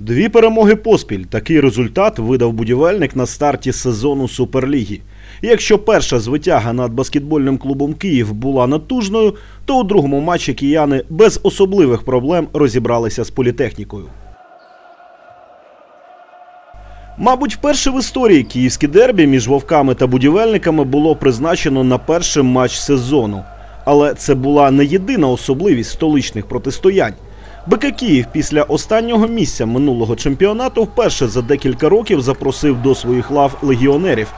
Дві перемоги поспіль. Такий результат видав будівельник на старті сезону Суперліги. Якщо перша звитяга над баскетбольним клубом Київ була натужною, то у другому матчі кияни без особливих проблем розібралися з політехнікою. Мабуть, вперше в історії київське дербі між вовками та будівельниками було призначено на перший матч сезону. Але це була не єдина особливість столичних протистоянь. БК Київ після останнього місця минулого чемпіонату вперше за декілька років запросив до своїх лав легіонерів.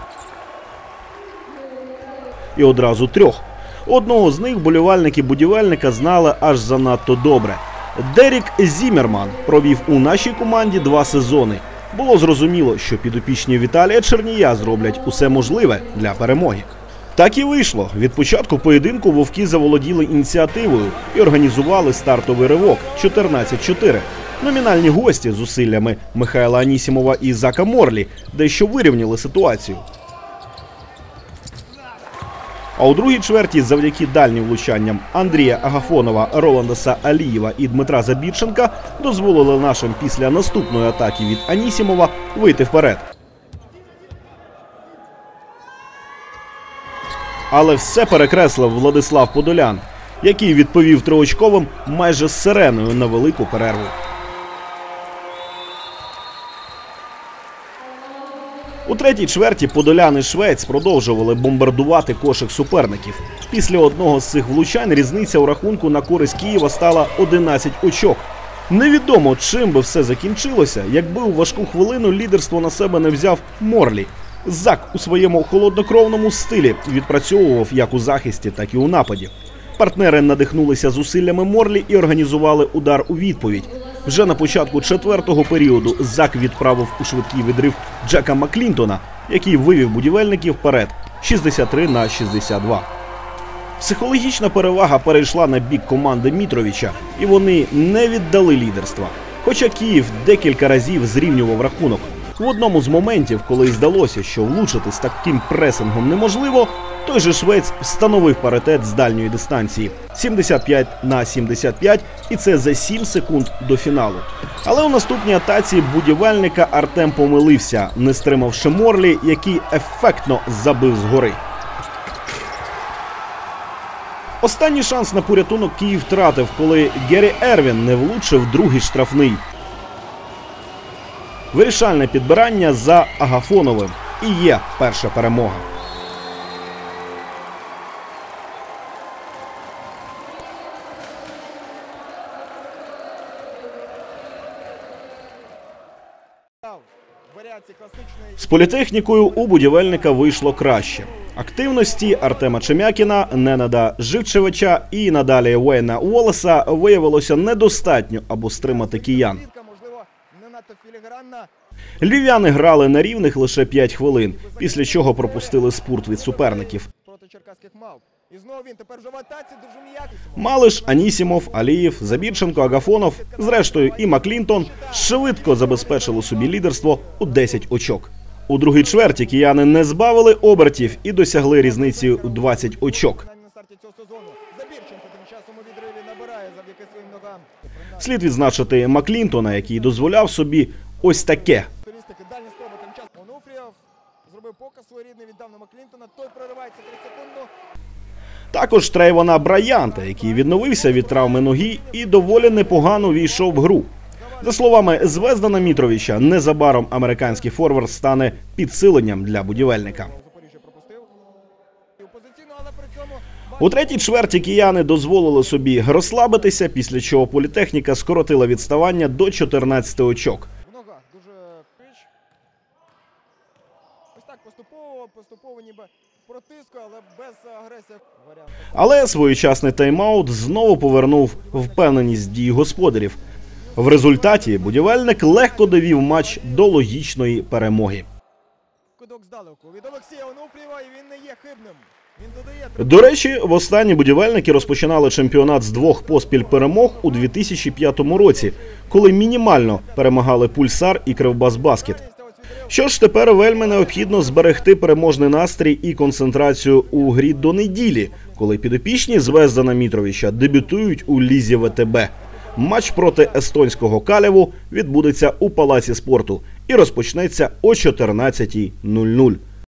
І одразу трьох. Одного з них болівальники будівельника знали аж занадто добре. Дерік Зімерман провів у нашій команді два сезони. Було зрозуміло, що підопічні Віталія Чернія зроблять усе можливе для перемоги. Так і вийшло. Від початку поєдинку вовки заволоділи ініціативою і організували стартовий ривок 14-4. Номінальні гості з зусиллями Михайла Анісімова і Зака Морлі дещо вирівняли ситуацію. А у другій чверті, завдяки дальнім влучанням Андрія Агафонова, Роландаса Алієва і Дмитра Забірченка, дозволили нашим після наступної атаки від Анісімова вийти вперед. Але все перекреслив Владислав Подолян, який відповів триочковим майже з сиреною на велику перерву. У третій чверті Подолян і Швець продовжували бомбардувати кошик суперників. Після одного з цих влучань різниця у рахунку на користь Києва стала 11 очок. Невідомо, чим би все закінчилося, якби у важку хвилину лідерство на себе не взяв Морлі. Зак у своєму холоднокровному стилі відпрацьовував як у захисті, так і у нападі. Партнери надихнулися зусиллями Морлі і організували удар у відповідь. Вже на початку четвертого періоду Зак відправив у швидкий відрив Джека Маклінтона, який вивів будівельників вперед 63 на 62. Психологічна перевага перейшла на бік команди Мітровича, і вони не віддали лідерства. Хоча Київ декілька разів зрівнював рахунок. В одному з моментів, коли здалося, що влучити з таким пресингом неможливо, той же швець встановив паритет з дальньої дистанції 75 на 75, і це за 7 секунд до фіналу. Але у наступній атаці будівельника Артем помилився, не стримавши Морлі, який ефектно забив згори. Останній шанс на порятунок Київ втратив, коли Гері Ервін не влучив другий штрафний. Вирішальне підбирання за Агафоновим. І є перша перемога. З політехнікою у будівельника вийшло краще. Активності Артема Чемякіна, Ненада Живчевича і надалі Уейна Уоллеса виявилося недостатньо, аби стримати киян. Львів'яни грали на рівних лише 5 хвилин, після чого пропустили спурт від суперників. І знову він тепер вже в атаці дуже. Малиш, Анісімов, Алієв, Забірченко, Агафонов, зрештою і Маклінтон швидко забезпечили собі лідерство у 10 очок. У другій чверті кияни не збавили обертів і досягли різниці у 20 очок. Принаймні на старті цього сезону. Забірченко тим часом у відриві набирає завдяки своїм ногам. Слід відзначити Маклінтона, який дозволяв собі ось таке. Дальня спроба тим часом. Онуфрієв зробив показ своєрідний віддав на Маклінтона. Той проривається 3 секунду. Також Трейвона Браянта, який відновився від травми ноги і доволі непогано війшов в гру. За словами Звездана Мітровича, незабаром американський форвард стане підсиленням для будівельника. У третій чверті кияни дозволили собі розслабитися, після чого політехніка скоротила відставання до 14 очок. поступово, поступово ніби протиску, але без агресії. Але своєчасний тайм-аут знову повернув впевненість дій господарів. В результаті будівельник легко довів матч до логічної перемоги. Здалеку від Олексія Онуфрієва, і він не є хибним. Він додає До речі, востаннє будівельники розпочинали чемпіонат з двох поспіль перемог у 2005 році, коли мінімально перемагали Пульсар і Кривбас Баскет. Що ж тепер вельми необхідно зберегти переможний настрій і концентрацію у грі до неділі, коли підопічні Звездана Мітровича дебютують у лізі ВТБ. Матч проти естонського каліву відбудеться у палаці спорту і розпочнеться о 14.00.